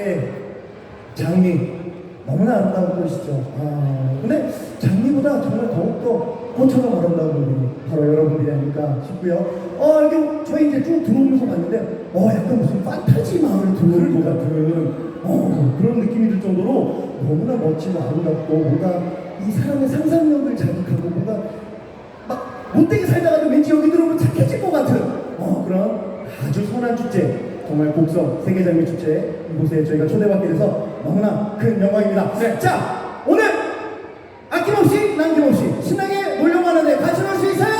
뭐 우리 장미 너무나 아름다운 꽃이죠. 아 근데 장미보다 정말 더욱더 꽃처럼 아름다운 분이 바로 여러분들이 아닐까 싶고요. 어 여기 저희 이제 쭉 들어오면서 봤는데 어 약간 무슨 판타지 마을에 들어온 것 같은 어 그런 느낌이 들 정도로 너무나 멋지고 아름답고 뭔가 이 사람의 상상력을 자극하고 뭔가 막 못되게 살다가도 왠지 여기 들어오면 착해질 것 같은 어, 그런 아주 선한 축제 정말 곡성 세계장미 축제 이곳에 저희가 초대받게 돼서 너무나 큰 영광입니다 네. 자 오늘 아낌없이 남김없이 신나게 놀려고 하는데 같이 놀 수 있어요?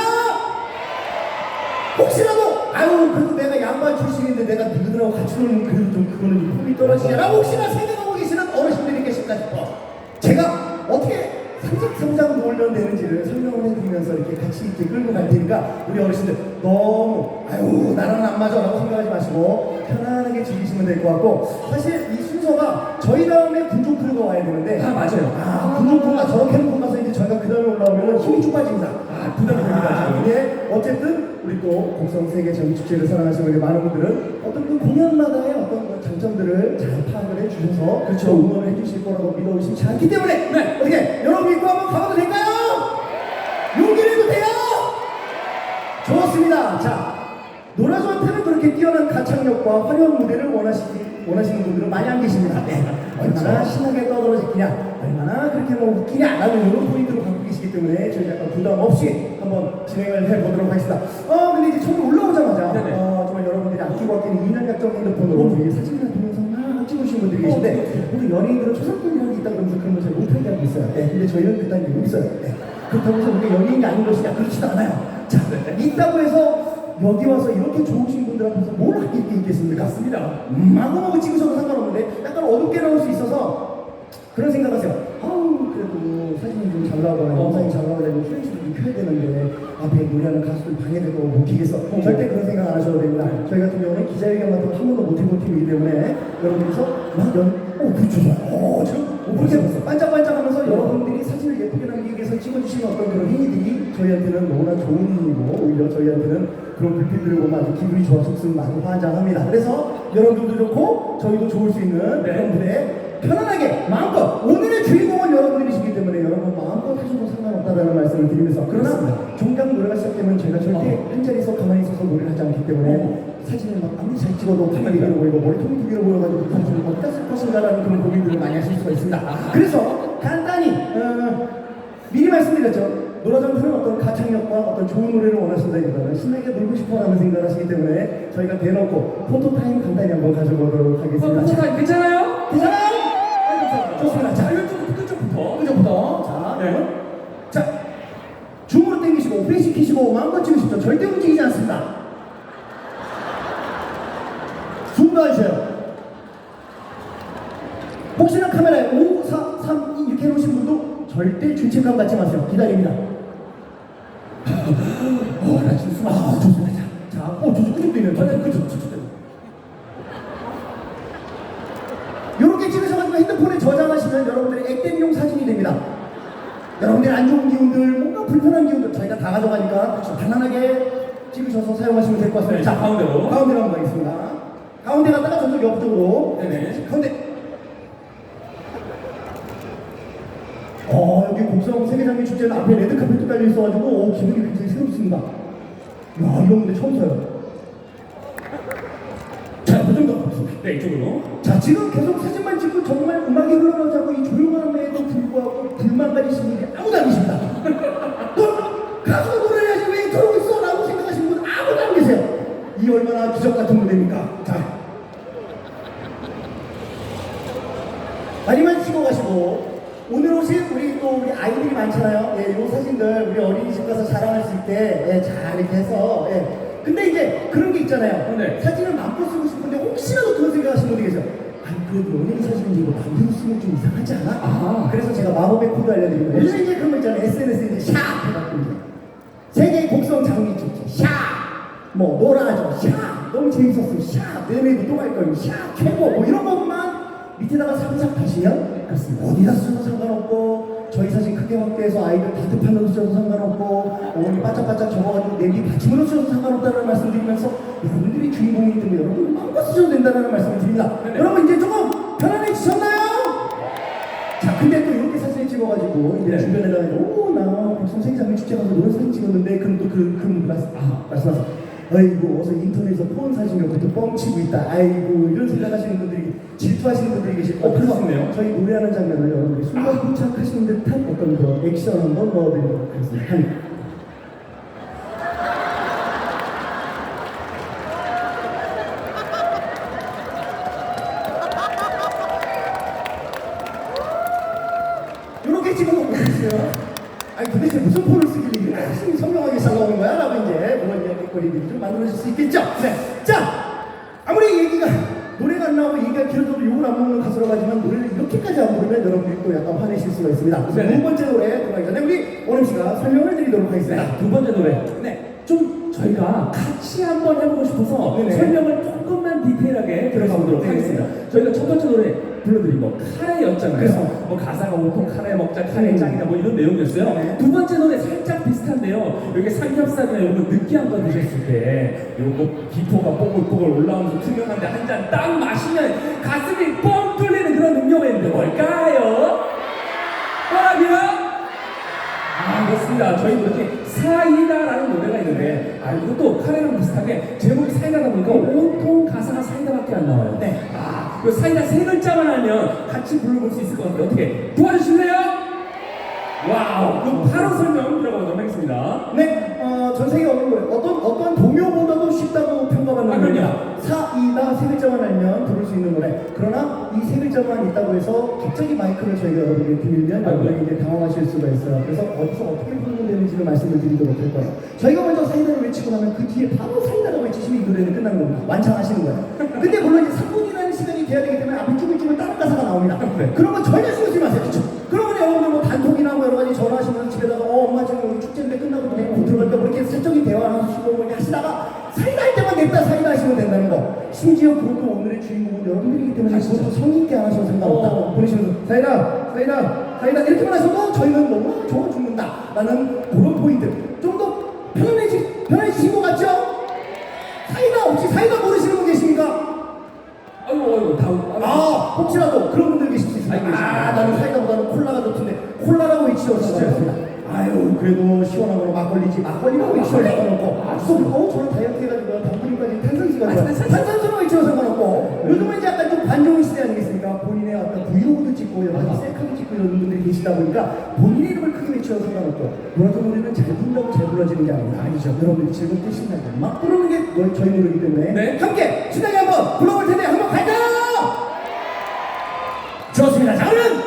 혹시라도 아유 그래도 내가 양반 출신인데 내가 누구들하고 같이 놀면 그래도 좀 그거는 품이 떨어지잖아 혹시나 생각하고 계시는 어르신들이 계실까 싶어 제가 어떻게 상상상상 놀면 되는지를 설명을 해드리면서 이렇게 같이 이렇게 끌고 갈 테니까 우리 어르신들 너무 아유 나랑 안 맞아 라고 생각하지 마시고 편안하게 즐기시면 될 것 같고 사실 이 순서가 저희 다음에 군종 크루가 와야 되는데 아 맞아요 아 군종 크루가 저렇게 놓고 가서 이제 저희가 그 다음에 올라오면 힘이 쭉 빠집니다 아, 부담이 됩니다, 아. 근데 어쨌든 우리 또 곡성 세계 장미 축제를 사랑하시는 우리 많은 분들은 어떤 그 공연마다의 어떤 그 장점들을 잘 파악을 해주셔서 그렇죠 응원을 해주실 거라고 믿어 의심치 않기 때문에 네. 어떻게 여러분 믿고 한번 가봐도 될까요? 용기 내도 돼요? 좋습니다. 자 노라조한테는 그렇게 뛰어난 가창력과 화려한 무대를 원하시기 원하시는 분들은 많이 안 계십니다. 네. 얼마나 신나게 떠들어지냐, 얼마나 그렇게 뭐 웃기냐 라는 이런 포인트로 갖고 계시기 때문에 저희 약간 부담 없이 한번 진행을 해보도록 하겠습니다. 어 근데 이제 처음 올라오자마자 네네. 어, 정말 여러분들이 아끼고 아끼는 약정 핸드폰으로 되게 사진이나 동영상 막 찍으신 분들이 계신데 우리 연예인들은 초상권이라는 게 있다 그러면서 그런 걸잘 못하게 하고 있어요. 네, 근데 저희는 그딴 게 없어요. 네. 그렇다고 해서 우리가 연예인이 아닌 것이냐 그렇지도 않아요. 자, 있다고 해서 여기 와서 이렇게 좋으신 분들 앞에서 뭘 하게 있겠습니까? 맞습니다 음, 마구마구 찍으셔도 상관없는데 약간 어둡게 나올 수 있어서 그런 생각하세요. 아우 그래도 사진이 좀 잘 나와야 어. 영상이 잘 나와야 플래시도 좀 켜야 되는데 앞에 노래하는 가수들 방해되고 못 키겠어. 절대 그런 생각 안 하셔도 됩니다. 저희 같은 경우는 기자회견 같은 거한 번도 못 해본 팀이기 때문에 여러분께서 막 연, 어 그렇죠. 어 지금 그렇게 반짝반짝 하면서 여러분들이 사진을 예쁘게 남기 기 위해서 찍어주시는 어떤 그런 행위들이 저희한테는 너무나 좋은 행위고 오히려 저희한테는 그런 불빛들을 보면 아주 기분이 좋아 속쓰는 많이 환장합니다. 그래서 여러분들도 좋고 저희도 좋을 수 있는 네. 그런 무대 편안하게 마음껏 오늘의 주인공은 여러분들이시기 때문에 여러분 마음껏 하셔도 상관없다라는 말씀을 드리면서 그러나 종강 노래가 시작되면 저희가 절대 한 자리에서 가만히 있어서 노래를 하지 않기 때문에 사진을 막 아무리 잘 찍어도 가만히 길어 보이고 머리통이 두 개로 보여가지고 이 사진을 어디다 쓸 것인가라는 그런 고민들을 많이 하실 수가 있습니다. 그래서 간단히 어, 미리 말씀드렸죠. 노라장터는 어떤 가창력과 어떤 좋은 노래를 원하신다기보다는 신나게 놀고 싶어라는 생각을 하시기 때문에 저희가 대놓고 포토타임 간단히 한번 가져보도록 하겠습니다. 자, 포토타임 괜찮아요? 괜찮아요? 아, 감사합니다. 좋습니다. 자, 왼쪽부터 끝쪽부터. 끄적부터 자, 네. 자, 줌으로 당기시고 회시키시고 마음껏 찍으십시오. 절대 움직이지 않습니다. 기다립니다. 어, 나 지금 숨 아, 좋습니다. 자, 자, 어, 있네요. 저쪽 끄적, 저쪽. 이렇게 찍으셔가지고 핸드폰에 저장하시면 여러분들의 액땜용 사진이 됩니다. 여러분들 안 좋은 기운들, 뭔가 불편한 기운들 저희가 다 가져가니까 편안하게 찍으셔서 사용하시면 될 것 같습니다. 네, 자, 가운데로. 가운데로 한번 가겠습니다. 가운데 갔다가 저쪽 옆쪽으로. 네네. 가운데. 어, 여기 곡성 세계장미 축제는 앞에 레드카펫도 깔려 있어가지고 어, 기분이 굉장히 새롭습니다. 야, 이런 건데 처음 써요. 자, 그 정도 가겠습니다. 네, 이쪽으로. 자 지금 계속 사진만 찍고 정말 음악이 흘러나오지 않고 이 조용함에도 불구하고 불만 가지시는 분이 아무도 안 계십니다. 너 가수가 노래를 해야지 왜 저러고 있어? 라고 생각하시는 분 아무도 안 계세요. 이 얼마나 기적 같은 무대입니까? 자 많이만 찍어 가시고 오늘 오신 우리 또 우리 아이들이 많잖아요. 예, 요 사진들 우리 어린이집 가서 자랑할 수 있게 예, 잘 이렇게 해서 예. 근데 이제 그런 게 있잖아요. 네. 사진을 마음껏 쓰고 싶은데 혹시라도 그런 생각하시는 분이 계세요. 아니 그래도 연예인 사진인데 이거 마음대로 쓰면 좀 이상하지 않아? 아. 그래서 제가 마법의 코드 알려드리고 요즘에 이제 그런 거 있잖아요. SNS에 이제 샵 해갖고 이제 세계 곡성 장미 축제 샵! 뭐 놀아줘 샵! 너무 재밌었어 샵! 내년에도 또 갈 거예요 샵! 최고! 뭐 이런 것만 밑에다가 상상 다시면 어디다 쓰도 상관없고 저희 사진 크게 확대해서 아이들 다트판으로 써도 상관없고 어머니 바짝바짝 적어가지고 냄비 받침으로 써도 상관없다는 말씀 드리면서 여러분들이 주인공이기 때문에 여러분 마음껏 쓰셔도 된다는 말씀을 드립니다 네네. 여러분 이제 조금 편안해지셨나요? 자, 근데 또 이렇게 사진을 찍어가지고 이제 네. 주변에다가 오나 백성 생장미 축제 가서 노래 사진 찍었는데 그럼 또그 그 말씀 아 말씀하세요. 아이고 어서 인터넷에서 폰몇 것도 뻥치고 있다. 아이고 이런 생각하시는 분들이 질투하시는 분들이 계실 어, 그래서 그렇네요. 저희 노래하는 장면을 여러분들이 순간 포착하시는 듯한 어떤 그런 액션 한번 넣어드리도록 하겠습니다. 한 이렇게 찍어놓고 있어요. 아니 도대체 무슨 폰을 쓰길래 이렇게 열심히 선명하게 잘 나오는 거야? 라고 이제 그런 이야기거리들이 좀 만들어질 수 있겠죠? 네. 자, 아무리 얘기가 노래가 안 나오고 얘기가 길어져도 욕을 안 먹는 가수라고 하지만 노래를 이렇게까지 안 부르면 여러분들이 또 약간 화내실 수가 있습니다. 그래서 네네. 두 번째 노래 들어가기 전에 우리 오름 씨가 설명을 드리도록 하겠습니다. 네, 두 번째 노래. 네. 좀 저희가 같이 한번 해보고 싶어서 네네. 설명을 조금만 디테일하게 들어가 보도록 네. 하겠습니다. 저희가 첫 번째 노래 불러드린 거 카레였잖아요. 그래서. 뭐 가사가 온통 카레 먹자, 카레 음. 짱이다 뭐 이런 내용이었어요. 네. 두 번째 노래 살짝 비슷한데요. 여기 삼겹살이나 이런 거 느끼한 거 드셨을 때 요거 기포가 뽀글뽀글 올라오면서 투명한데 한 잔 딱 마시면 가슴이 뻥 뚫리는 그런 음료가 있는데 뭘까요? 뭐라고요? 아 그렇습니다. 저희 노래 중에 사이다라는 노래가 있는데 아 이것도 카레랑 비슷하게 제목이 사이다다 보니까 온통 가사가 사이다밖에 안 나와요. 네. 아, 그 사이다 세 글자만 알면 같이 불러볼 수 있을 것 같아요. 어떻게 도와주실래요? 와우. 그럼 바로 설명 들어가보도록 하겠습니다. 네, 어, 전 세계 어느 노래 어떤 어떤 동요보다도 쉽다고 평가받는 아, 노래입니다. 그럼요. 사이다 세 글자만 알면 부를 수 있는 노래. 그러나 이 세 글자만 있다고 해서 갑자기 마이크를 저희가 여러분에게 드리면 아이고요. 여러분이 이제 당황하실 수가 있어요. 그래서 어디서 어떻게 부르면 되는지를 말씀을 드리도록 할 거예요. 저희가 먼저 사이다를 외치고 나면 그 뒤에 바로 사이다라고 외치시면 이 노래는 끝나는 겁니다. 완창하시는 거예요. 근데 물론 이제 3분이라는 시간이 돼야 되기 때문에 앞에 쭈글쭈글 다른 가사가 나옵니다. 네. 그런 건 전혀 신경 쓰지 마세요. 그쵸? 심지어 그것도 오늘의 주인공은 여러분들이기 때문에 그것도 성의 있게 안 하셔도 상관없다. 어. 보내시면서 사이다, 사이다, 사이다 이렇게만 하셔도 저희는 너무 좋아 죽는다라는 그런 포인트. 좀 더 편안해지 편해지신 것 같죠? 사이다 혹시 사이다 모르시는 분 계십니까? 아이고 아이고 다음. 아 혹시라도 그런 분들 계실 수 있습니다. 아 나는 사이다보다는 콜라가 좋던데 콜라라고 진짜요? 상관없습니다. 아유 그래도 시원하고 막걸리지 막걸리가 왜 시원해 상관없고 어우 저는 다이어트 해가지고 당분까지 탄산수가 좋아 탄산수는 있죠 상관없고 요즘은 이제 약간 좀 반종 시대 아니겠습니까 본인의 어떤 브이로그도 찍고 여러 가지 셀카도 찍고 이런 분들이 계시다 보니까 본인의 이름을 크게 외쳐도 상관없고 노래도 노래는 잘 부른다고 잘 불러지는 게 아니라 아니죠 여러분들이 즐겁게 신나게 막 부르는 게 뭐- 저희 노래이기 때문에 네. 함께 신나게 한번 불러볼 텐데 한번 갈까요? 좋습니다. 자, 오늘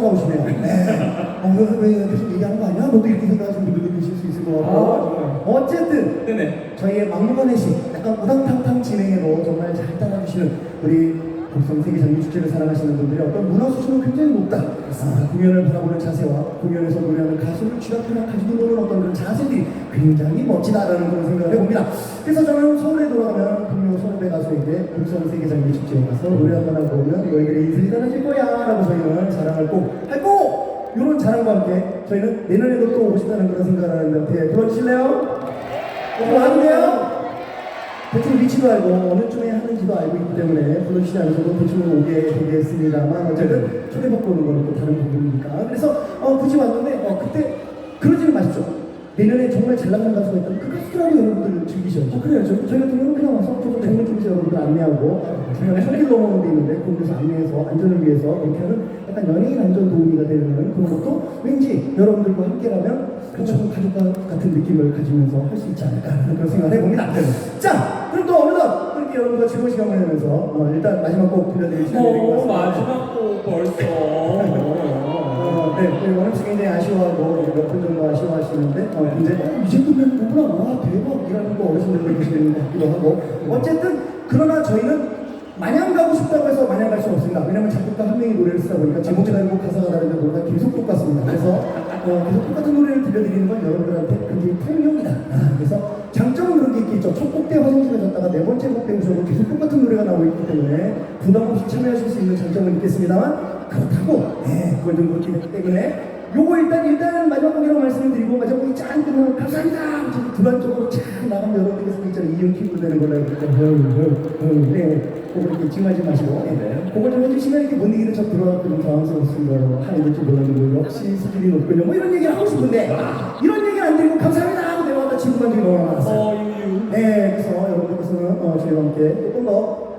따라오시네요. 네. 어, 왜, 왜 계속 얘기하는 거 아니야? 너도 이렇게 생각하시는 분들도 계실 수 있을 것 같고. 아. 어쨌든 네네. 저희의 막무가내 시 약간 우당탕탕 진행에도 정말 잘 따라주시는 우리 곡성 세계 장미 축제를 사랑하시는 분들의 어떤 문화 수준은 굉장히 높다. 아, 공연을 바라보는 자세와 공연에서 노래하는 가수를 가지고 노는 어떤 그런 자세들이 굉장히 멋지다라는 그런 생각을 해봅니다. 그래서 저는 서울에 돌아가면 분명 선후배 가수에게 곡성 세계 장미 축제에 가서 노래 한번 하고 오면 너희들의 인생이 달라질 거야 라고 저희는 자랑을 꼭 하고 이런 자랑과 함께 저희는 내년에도 또 오고 싶다는 그런 생각을 하는데 어떻게 들어주실래요? 어, 와도 돼요? 대충 위치도 알고 어느 쪽에 하는지도 알고 있기 때문에 불러주시지 않으셔도 대충 오게 되겠습니다만 어쨌든 초대받고 오는 거는 또 다른 부분이니까 그래서 어, 굳이 왔는데 어, 그때 그러지는 마십시오 내년에 정말 잘 나가는 가수가 있다면 그 가수들하고 여러분들 즐기셔야죠 어, 그래야죠. 저희 같은 경우는 그냥 와서 조금 정말 좀 여러분들 안내하고 그냥 손길 넘어오는 데 있는데 거기서 안내해서 안전을 위해서 이렇게 하는 약간 연예인 안전 도우미가 되는 그런 것도 왠지 여러분들과 함께라면 그렇죠. 가족과 같은 느낌을 가지면서 할 수 있지 않을까 하는 그런 생각을 해봅니다. 자, 그럼 또 어느덧 이렇게 여러분과 즐거운 시간 보내면서 어, 일단 마지막 곡 들려드릴 시간이 어, 된것 같습니다. 마지막 곡 벌써. 어, 네, 네, 굉장히 아쉬워하고 몇분 정도 아쉬워하시는데 어, 이제 어, 이제 끝났구나 와 대박 이라는 거 어르신들도 계시는 것 같기도 하고. 어쨌든 그러나 저희는 마냥 가고 싶다고 해서 마냥 갈 수는 없습니다. 왜냐면 작곡가 한 명이 노래를 쓰다 보니까 제목이 다르고 가사가 다른데 노래가 계속 똑같습니다. 그래서 어, 계속 똑같은 노래를 들려드리는 건 여러분들한테 굉장히 통용이다. 아, 그래서 장점은 그런 게 있겠죠. 첫 곡 때 화장실에 갔다가 네 번째 곡때 오셔도 계속 똑같은 노래가 나오고 있기 때문에 부담 없이 참여하실 수 있는 장점은 있겠습니다만 그렇다고 네, 그걸 좀 그렇기 때문에 요거 일단 일단은 마지막 곡이라고 말씀을 드리고 마지막 곡이 짠 끝나면 감사합니다! 저기 두란 쪽으로 쫙 나가면 여러분들께서 있잖아요 이응 킥으로 되는 걸로 알고 있잖아요 네 그거 이렇게 징하지 마시고 네. 그걸 좀 해주시면 이렇게 못 이기는 척 들어가고 좀 당황스럽습니다 하는 줄 몰랐는데 역시 수준이 높군요. 뭐 이런 얘기를 하고 싶은데 이런 얘기는 안 드리고 감사합니다! 하고 내려왔다 친구만 중에 너무 많았어요. 네, 그래서 여러분들께서는 어, 저희와 함께 조금 더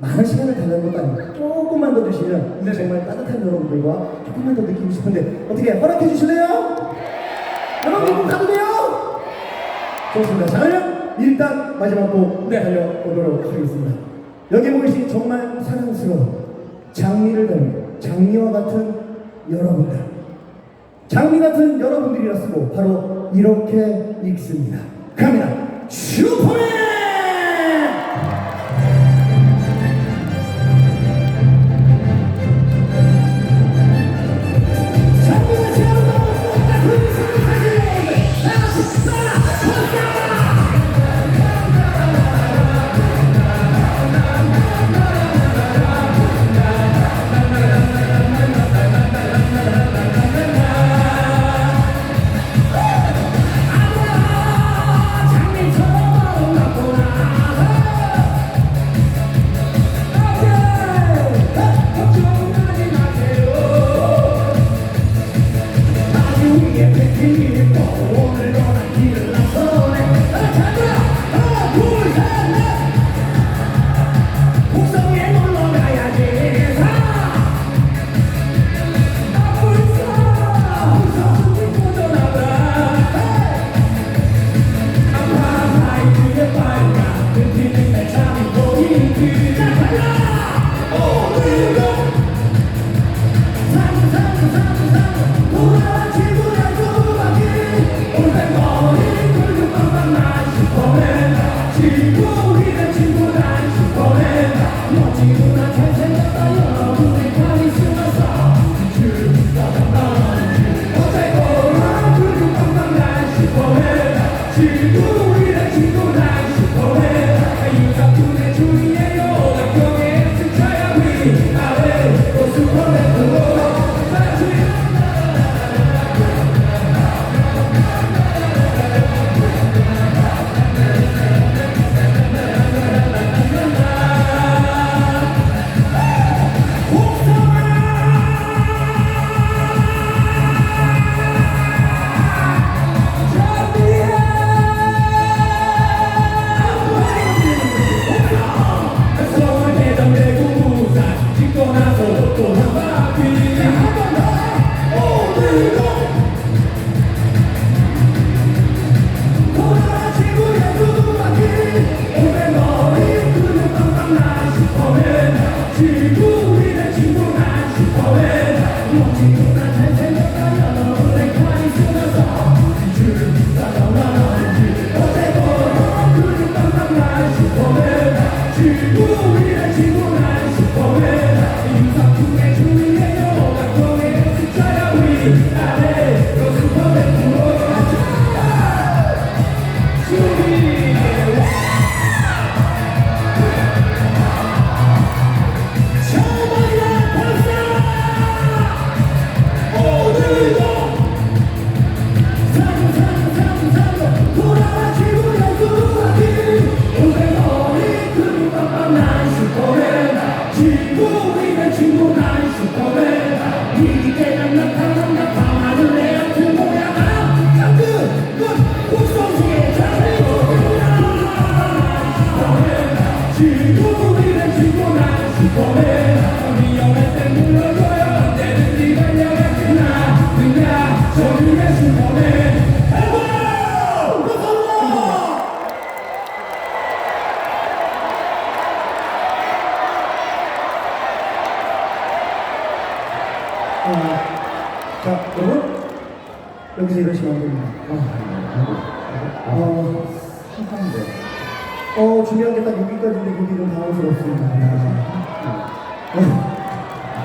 많은 시간을 달라는 것도 아니고 조금만 더 주시면 이 네네. 정말 따뜻한 여러분들과 조금만 더 느끼고 싶은데 어떻게 허락해 주실래요? 여러분 꼭 가도 돼요? 좋습니다. 자, 그러면 일단 마지막 곡 네. 달려보도록 하겠습니다. 여기 보이신 정말 사랑스러운 장미를 닮은 장미와 같은 여러분들 장미 같은 여러분들이라 쓰고 바로 이렇게 읽습니다. 갑니다. 슈퍼맨!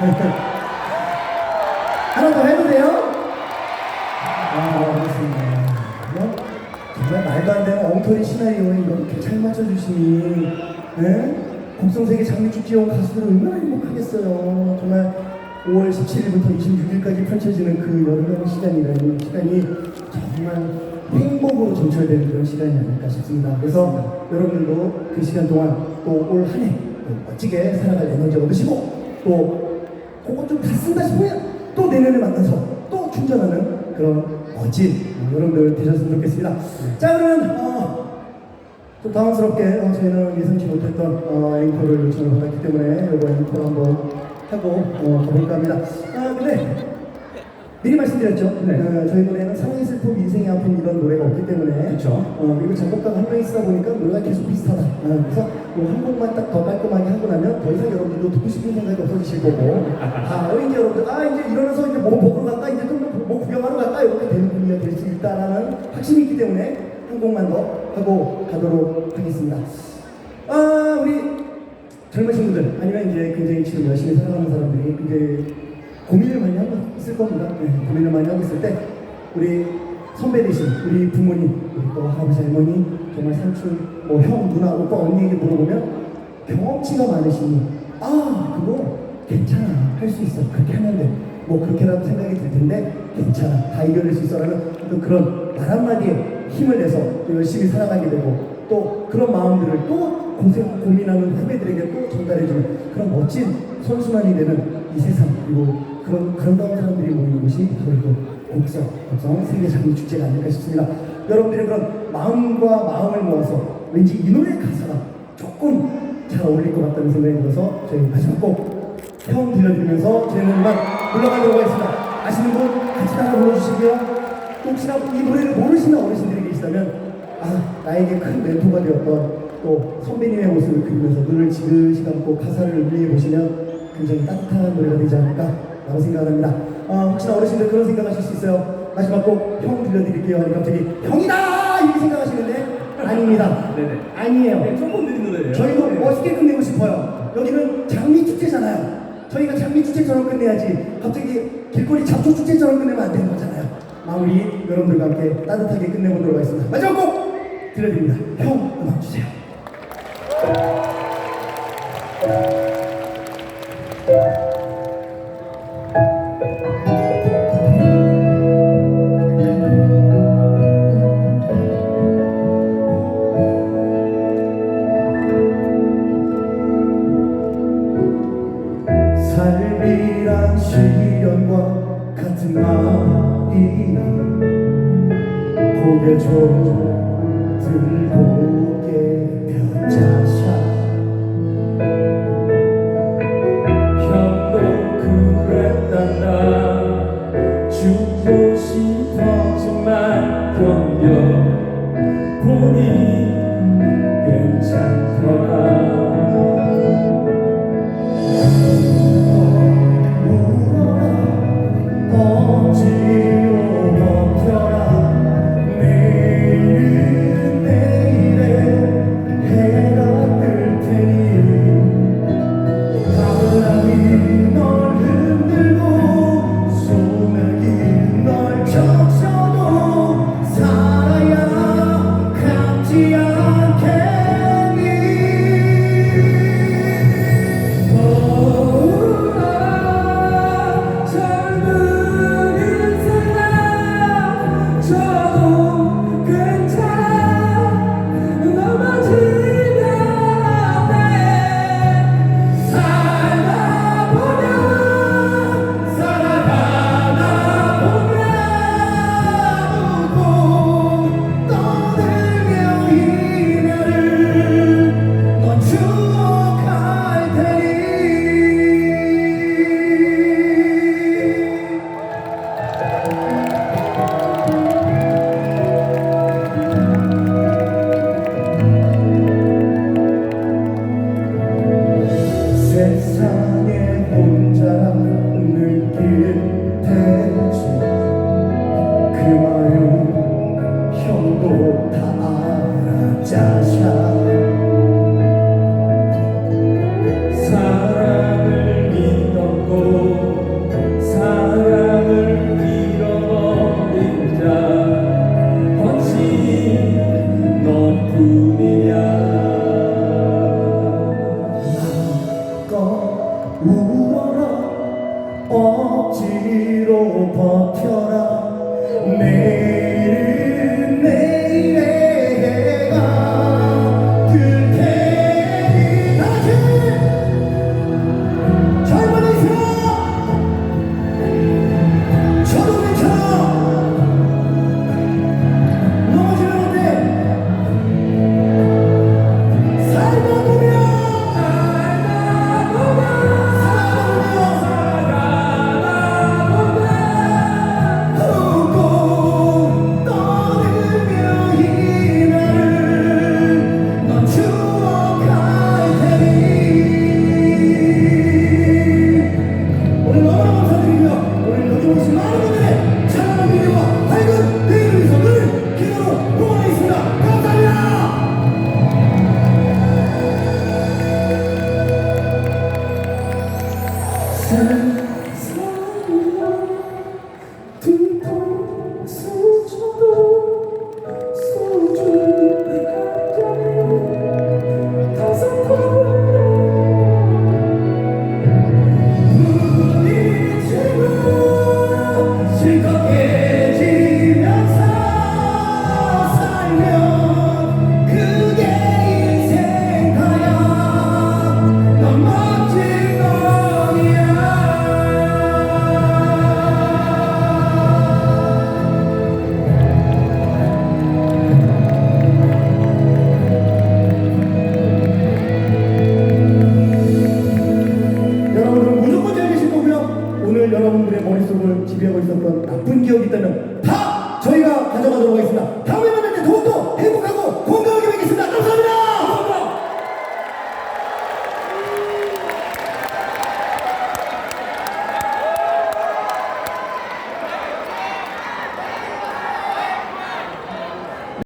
하나 더 해도 돼요? 아, 알겠습니다. 뭐, 정말 말도 안 되는 엉터리 시나리오에 이렇게 잘 맞춰주시니, 네? 곡성세계 장미축제 온 가수들은 얼마나 행복하겠어요. 정말 5월 17일부터 26일까지 펼쳐지는 그 여름의 시간이라는 시간이 정말 행복으로 점철되는 그런 시간이 아닐까 싶습니다. 그래서 여러분들도 그 시간 동안 또 올 한 해 멋지게 살아갈 에너지 얻으시고 또 그거 좀 다 쓴다 싶으면 또 내년에 만나서 또 충전하는 그런 멋진 어, 여러분들 되셨으면 좋겠습니다. 자 그러면 어, 좀 당황스럽게 어, 저희는 예상치 못했던 어, 앵커를 요청을 받았기 때문에 이거 앵커를 한번 하고 어, 가볼까 합니다. 아 근데 미리 말씀드렸죠. 네. 어, 저희 노래는 사랑의 슬픔, 인생의 아픔 이런 노래가 없기 때문에 그쵸. 어, 그리고 작곡가가 한 명이 쓰다 보니까 노래가 계속 비슷하다. 어, 그래서 뭐한 곡만 딱 더 깔끔하게 하고 나면 더 이상 여러분들도 듣고 싶은 생각이 없어지실 거고 아 이제 여러분들 아 이제 일어나서 이제 뭐 먹으러 갈까 이제 좀뭐 구경하러 갈까 이렇게 되는 분위기가 될 수 있다라는 확신이 있기 때문에 한 곡만 더 하고 가도록 하겠습니다. 아 우리 젊으신 분들 아니면 이제 굉장히 지금 열심히 살아가는 사람들이 굉장히 고민을 많이 하고 있을 겁니다. 네, 고민을 많이 하고 있을 때 우리 선배 되신 우리 부모님, 우리 또 아버지 할머니, 정말 삼촌, 뭐 형, 누나, 오빠, 언니에게 물어보면 경험치가 많으시니 아 그거 괜찮아. 할 수 있어. 그렇게 하면 돼뭐 그렇게라도 생각이 들 텐데 괜찮아. 다 이겨낼 수 있어라는 또 그런 말 한마디에 힘을 내서 또 열심히 살아가게 되고 또 그런 마음들을 또 고생 고민하는 후배들에게 또 전달해주는 그런 멋진 선수만이 되는 이 세상 그리고 그런 그런다운 사람들이 모이는 곳이 바로 이거 곡성 곡성 세계 장미 축제가 아닐까 싶습니다. 여러분들의 그런 마음과 마음을 모아서 왠지 이 노래 가사가 조금 잘 어울릴 것 같다는 생각이 들어서 저희 마지막 곡형 들려드리면서 저희는 이만 물러가도록 하겠습니다. 아시는 분 같이 따라 불러주시고요. 또 혹시나 이 노래를 모르시는 어르신들이 계시다면 아 나에게 큰 멘토가 되었던 또 선배님의 모습을 그리면서 눈을 지그시 감고 가사를 음미해 보시면 굉장히 따뜻한 노래가 되지 않을까 라고 생각합니다. 아, 혹시나 어르신들 그런 생각하실 수 있어요. 마지막 곡 형 들려드릴게요 하니 갑자기 형이다 이렇게 생각하시는데 아닙니다. 네네. 아니에요. 네, 처음 듣는 노래예요. 저희도 네. 멋있게 끝내고 싶어요. 여기는 장미 축제잖아요. 저희가 장미 축제처럼 끝내야지. 갑자기 길거리 잡초 축제처럼 끝내면 안 되는 거잖아요. 마무리 여러분들과 함께 따뜻하게 끝내보도록 하겠습니다. 마지막 곡 들려드립니다. 형 음악 주세요. 삶이